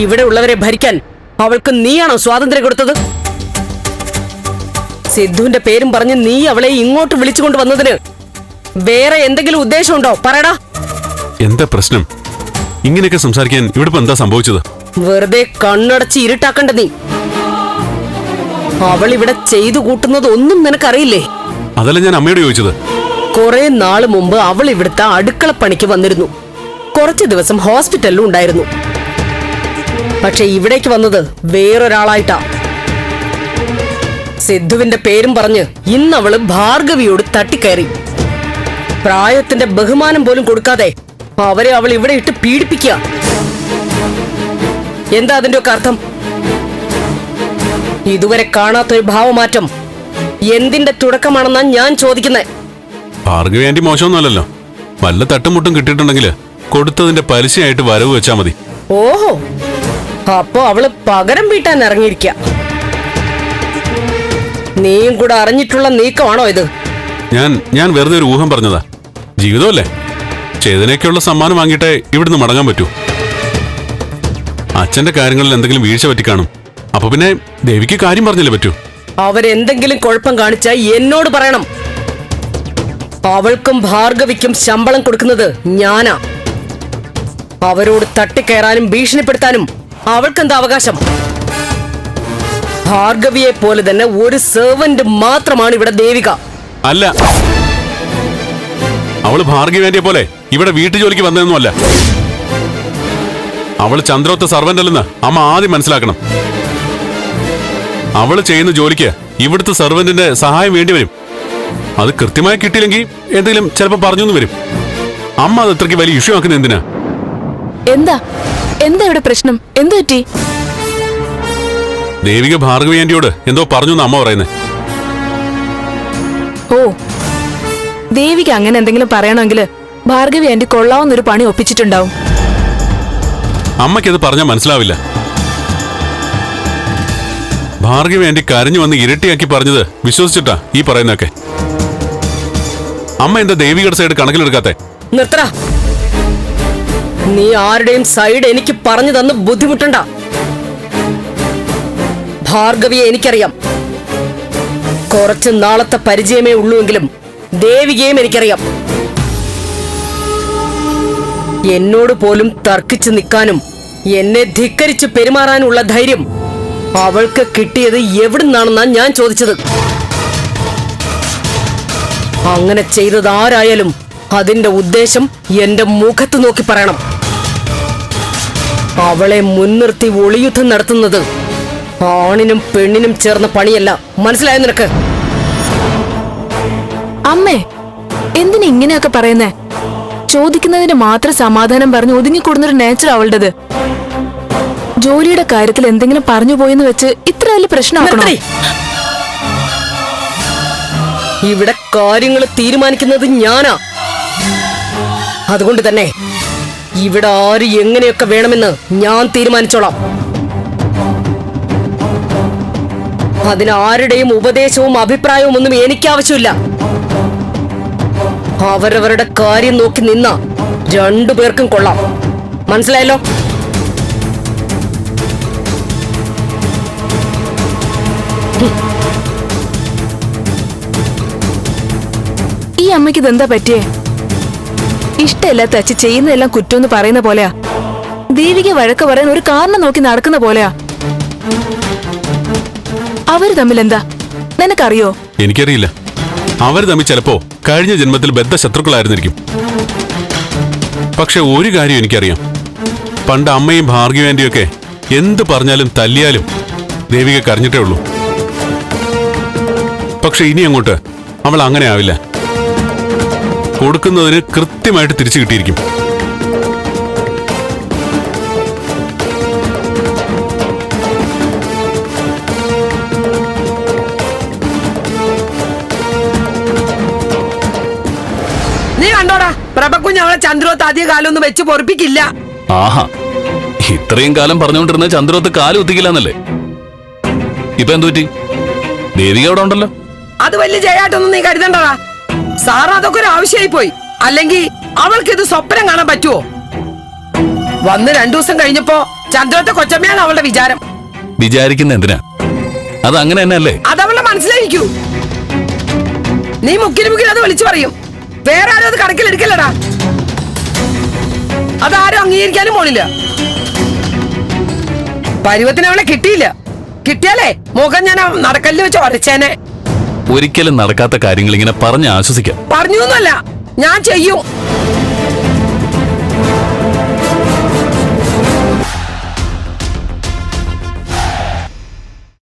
ഇവിടെ ഉള്ളവരെ ഭരിക്കാൻ അവൾക്ക് നീയാണോ സ്വാതന്ത്ര്യം കൊടുത്തത്? സിദ്ധുവിന്റെ പേരും പറഞ്ഞ് നീ അവളെ ഇങ്ങോട്ട് വിളിച്ചുകൊണ്ട് വന്നതിന് വേറെ എന്തെങ്കിലും ഉദ്ദേശമുണ്ടോ? പറയടാ. എന്താ പ്രശ്നം? ഇങ്ങനെയൊക്കെ സംസാരിക്കാൻ ഇവിടെ എന്താ സംഭവിച്ചത്? വെറുതെ കണ്ണടച്ച് ഇരുട്ടാക്കണ്ട നീ. അവൾ ഇവിടെ ചെയ്തു കൂട്ടുന്നത് ഒന്നും നിനക്കറിയില്ലേ? അതല്ല ഞാൻ അമ്മയോട് ചോദിച്ചത്. കുറെ നാൾ മുമ്പ് അവൾ ഇവിടുത്തെ അടുക്കളപ്പണിക്ക് വന്നിരുന്നു. കുറച്ച് ദിവസം ഹോസ്പിറ്റലിലും ഉണ്ടായിരുന്നു. പക്ഷെ ഇവിടേക്ക് വന്നത് വേറൊരാളായിട്ടാ. സിദ്ധുവിന്റെ പേരും പറഞ്ഞ് ഇന്ന് അവൾ ഭാർഗവിയോട് തട്ടിക്കയറി. പ്രായത്തിന്റെ ബഹുമാനം പോലും കൊടുക്കാതെ അവരെ അവൾ ഇവിടെ ഇട്ട് പീഡിപ്പിക്കുക. എന്താ അതിന്റെ ഒക്കെ അർത്ഥം? ഇതുവരെ കാണാത്തൊരു ഭാവമാറ്റം എന്തിന്റെ തുടക്കമാണെന്നാ ഞാൻ ചോദിക്കുന്നത് ഭാർഗവി ആന്റി മോശമൊന്നുമല്ലല്ലോ. വല്ല തട്ടുമുട്ടും കിട്ടിയിട്ടുണ്ടെങ്കിൽ കൊടുത്തതിന്റെ പലിശയായിട്ട് വരവ് വെച്ചാ മതി. ഓഹോ അപ്പോ അവൾ പകരം വീട്ടാൻ ഇറങ്ങിയിരിക്ക. നീയും കൂടെ അറിഞ്ഞിട്ടുള്ള നീക്കമാണോ ഇത്? ഞാൻ ഞാൻ വെറുതെ ഒരു ഊഹം പറഞ്ഞതാ. ജീവിതമല്ലേ? ചേതനയ്ക്കുള്ള സമ്മാനം വാങ്ങിയിട്ടേ ഇവിടുന്ന് മടങ്ങാൻ പറ്റൂ. അച്ഛന്റെ കാര്യങ്ങളിൽ എന്തെങ്കിലും വീഴ്ച പറ്റി കാണും. അപ്പൊ പിന്നെ ദേവിക്ക് കാര്യം പറഞ്ഞില്ലേ പറ്റൂ? അവരെന്തെങ്കിലും കുഴപ്പം കാണിച്ചാൽ എന്നോട് പറയണം. അവൾക്കും ഭാർഗവിക്കും ശമ്പളം കൊടുക്കുന്നത് ഞാനാ. അവരോട് തട്ടിക്കയറാനും ഭീഷണിപ്പെടുത്താനും അവൾക്കെന്താ അവകാശം? ഭാർഗവിയെ പോലെ തന്നെ ഒരു സെർവന്റ് മാത്രമാണ് ഇവിടെ ദേവിക. അല്ല. അവൾ ഭാർഗവിയെ പോലെ ഇവിടെ വീട്ടു ജോലിക്ക് വന്നതൊന്നുമല്ല. അവൾ ചന്ദ്രോത്ത സർവന്റ് അല്ലെന്ന് അമ്മ ആദ്യം മനസ്സിലാക്കണം. അവൾ ചെയ്യുന്ന ജോലിക്ക് ഇവിടുത്തെ സർവന്റിന്റെ സഹായം വേണ്ടി വരും. അത് കൃത്യമായി കിട്ടിയില്ലെങ്കിൽ എന്തെങ്കിലും ചിലപ്പോൾ പറഞ്ഞു വരും. അമ്മ അത് ഇത്രയ്ക്ക് വലിയ ഇഷ്യൂ ആക്കുന്ന എന്തിനാ? എന്താ? എന്താ ഇവിടെ പ്രശ്നം? എന്തു പറ്റി? ദേവിക ഭാർഗവി ആന്റിയോട് എന്തോ പറഞ്ഞു അമ്മ പറയുന്നേ. ഓ ദേവിക്ക് അങ്ങനെ എന്തെങ്കിലും പറയണമെങ്കിൽ ഭാർഗവി ആന്റി കൊള്ളാവുന്നൊരു പണി ഒപ്പിച്ചിട്ടുണ്ടാവും. അമ്മയ്ക്കത് പറഞ്ഞാൽ മനസ്സിലാവില്ല. ഭാർഗവി ആന്റി കരഞ്ഞു വന്ന് ഇരട്ടിയാക്കി പറഞ്ഞത് വിശ്വസിച്ചിട്ടാ ഈ പറയുന്നൊക്കെ അമ്മ എന്താ ദേവികയുടെ സൈഡ് കണക്കിലെടുക്കാത്തേ? നിർത്തടാ. നീ ആരുടെയും സൈഡ് എനിക്ക് പറഞ്ഞു തന്ന് ബുദ്ധിമുട്ടണ്ട. ഭാർഗവിയെ എനിക്കറിയാം. കുറച്ച് നാളത്തെ പരിചയമേ ഉള്ളൂവെങ്കിലും ദേവികയും എനിക്കറിയാം. എന്നോട് പോലും തർക്കിച്ചു നിൽക്കാനും എന്നെ ധിക്കരിച്ച് പെരുമാറാനുള്ള ധൈര്യം അവൾക്ക് കിട്ടിയത് എവിടുന്നാണെന്നാ ഞാൻ ചോദിച്ചത്. അങ്ങനെ ചെയ്തത് ആരായാലും അതിന്റെ ഉദ്ദേശം എന്റെ മുഖത്ത് നോക്കി പറയണം. അവളെ മുൻനിർത്തി ഒളിയുദ്ധം നടത്തുന്നത് ആണിനും പെണ്ണിനും ചേർന്ന പണിയല്ല. മനസ്സിലായ നിനക്ക്? അമ്മേ എന്തിനാ ഇങ്ങനെയൊക്കെ പറയുന്നേ? ചോദിക്കുന്നതിന് മാത്രം സമാധാനം പറഞ്ഞ് ഒതുങ്ങിക്കൂടുന്നൊരു നേച്ചർ അവളുടേത്. ജോലിയുടെ കാര്യത്തിൽ എന്തെങ്കിലും പറഞ്ഞു പോയെന്ന് വെച്ച് ഇത്ര വലിയ പ്രശ്നമാക്കണോ? നിർത്തടി. ഇവിടെ കാര്യങ്ങൾ തീരുമാനിക്കുന്നത് ഞാനാ. അതുകൊണ്ട് തന്നെ ഇവിടെ ആര് എങ്ങനെയൊക്കെ വേണമെന്ന് ഞാൻ തീരുമാനിച്ചോളാം. അതിന് ആരുടെയും ഉപദേശവും അഭിപ്രായവും ഒന്നും എനിക്ക് ആവശ്യമില്ല അവരവരുടെ കാര്യം നോക്കി നിന്ന രണ്ടു പേർക്കും കൊള്ളാം. മനസ്സിലായല്ലോ? ഈ അമ്മയ്ക്ക് ഇതെന്താ പറ്റിയേ? ഇഷ്ടമില്ലാത്ത അച്ഛൻ ചെയ്യുന്നതെല്ലാം കുറ്റം എന്ന് പറയുന്ന പോലെയാ. ദേവിക വഴക്ക് പറയാൻ ഒരു കാരണം നോക്കി നടക്കുന്ന പോലെയാ. അവർ തമ്മിൽ എന്താ? നിനക്കറിയോ? എനിക്കറിയില്ല. അവർ തമ്മിൽ ചിലപ്പോ കഴിഞ്ഞ ജന്മത്തിൽ ബദ്ധ ശത്രുക്കളായിരുന്നിരിക്കും പക്ഷെ ഒരു കാര്യം എനിക്കറിയാം. പണ്ട് അമ്മയും ഭാർഗവി ഒക്കെ എന്ത് പറഞ്ഞാലും തല്ലിയാലും ദേവിക കരഞ്ഞിട്ടേ ഉള്ളൂ. പക്ഷെ ഇനി അങ്ങോട്ട് അവൾ അങ്ങനെ ആവില്ല. കൊടുക്കുന്നതിന് കൃത്യമായിട്ട് തിരിച്ചു കിട്ടിയിരിക്കും. നീ കണ്ടോടാ പ്രഭക്കുഞ്ഞ് അവളെ ചന്ദ്രോത്ത് അധിക കാലൊന്നും വെച്ച് പൊറപ്പിക്കില്ല. ആഹാ ഇത്രയും കാലം പറഞ്ഞുകൊണ്ടിരുന്ന ചന്ദ്രോത്ത് കാൽ കുത്തിക്കില്ലെന്നല്ലേ? ഇപ്പൊ എന്തു പറ്റി ദേവിക അവിടെ ഉണ്ടല്ലോ. അത് വലിയ ജയായിട്ടൊന്നും നീ കരുതണ്ടടാ. സാർ അതൊക്കെ ഒരു ആവശ്യമായി പോയി. അല്ലെങ്കിൽ അവൾക്ക് ഇത് സ്വപ്നം കാണാൻ പറ്റുമോ വന്ന് രണ്ടു ദിവസം കഴിഞ്ഞപ്പോ ചന്ദ്രത്തെ കൊച്ചമ്മയാണ് അവളുടെ വിചാരം. വിചാരിക്കുന്ന എന്തിനാ? അത് അങ്ങനെ തന്നെ അത് അവളെ മനസ്സിലായിരിക്കൂ. നീ മുക്കിന് മുക്കിൽ അത് വിളിച്ചു പറയും. വേറെ ആരും അത് കണക്കിലെടുക്കില്ലടാ അതാരും അംഗീകരിക്കാനും പോണില്ല. പരുവത്തിന് അവളെ കിട്ടിയില്ല. കിട്ടിയാലേ മുഖം ഞാൻ നടക്കല്ല് വെച്ച് ഉരച്ചേനെ ഒരിക്കലും നടക്കാത്ത കാര്യങ്ങൾ ഇങ്ങനെ പറഞ്ഞ് ആശ്വസിക്കാം. പറഞ്ഞു ഞാൻ ചെയ്യും.